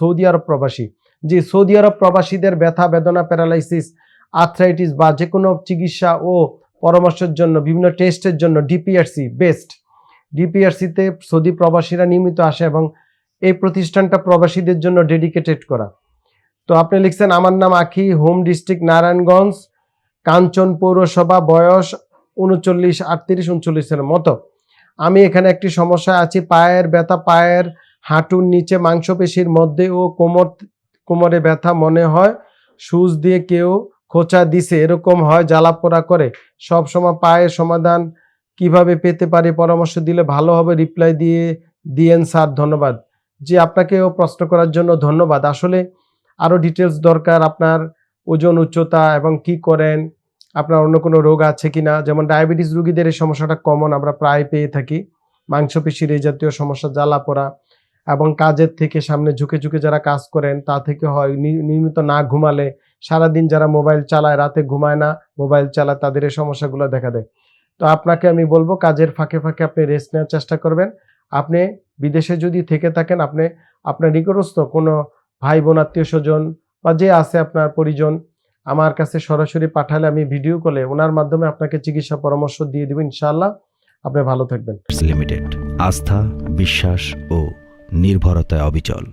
Saudi আরব প্রবাসী। যে Saudi আরব প্রবাসীদের ব্যথা, বেদনা, প্যারালাইসিস, আর্থ্রাইটিস বা যে কোনো চিকিৎসা ও পরামর্শের জন্য, বিভিন্ন টেস্টের জন্য ডিপিআরসি বেস্ট। ডিপিআরসিতে সৌদি প্রবাসীরা নিয়মিত আসে এবং এই প্রতিষ্ঠানটা প্রবাসীদের জন্য ডেডিকেটেড করা। তো আপনি লিখছেন, আমার নাম আখি, হোম ডিস্ট্রিক্ট নারায়ণগঞ্জ, কাঞ্চন পৌরসভা, বয়স উনচল্লিশ, আটত্রিশ উনচল্লিশের মতো। আমি এখানে একটি সমস্যা আছি, পায়ের ব্যথা, পায়ের হাঁটুর নিচে মাংসপেশির মধ্যে ও কোমর, কোমরে ব্যথা মনে হয়, সুচ দিয়ে কেউ খোঁচা দিছে, এরকম হয়, জ্বালা পোড়া করে। সব সময় পায়ের সমাধান কীভাবে পেতে পারি পরামর্শ দিলে ভালো হবে, রিপ্লাই দিয়ে, দিয়েন স্যার, ধন্যবাদ। জি, আপনাকেও প্রশ্ন করার জন্য ধন্যবাদ। আসলে আরও ডিটেলস দরকার, আপনার ওজন উচ্চতা এবং কি করেন, আপনার অন্য কোনো রোগ আছে কি না যেমন ডায়াবেটিস রোগীদের এই সমস্যাটা কমন আমরা প্রায় পেয়ে থাকি। মাংসপেশির এই জাতীয় সমস্যা, জ্বালা পোড়া এবং কাজের থেকে সামনে ঝুঁকে ঝুঁকে যারা কাজ করেন, তা থেকে হয় নিয়মিত না ঘুমালে সারাদিন যারা মোবাইল চালায়, রাতে ঘুমায় না, মোবাইল চালায়, তাদের এই সমস্যাগুলো দেখা দেয়। তো আপনাকে আমি বলব, কাজের ফাঁকে ফাঁকে আপনি রেস্ট নেওয়ার চেষ্টা করবেন। আপনি বিদেশে যদি থেকে থাকেন, আপনি, আপনার নিকটস্থ কোনো ভাই বোন আত্মীয় স্বজন বা যে আছে আপনার পরিজন, আমার কাছে সরাসরি পাঠালে আমি ভিডিও কলে ওনার মাধ্যমে আপনাকে চিকিৎসা পরামর্শ দিয়ে দেবো, ইনশাআল্লাহ। আপনি ভালো থাকবেন। লিমিটেড আস্থা, বিশ্বাস ও নির্ভরতায় অবিচল।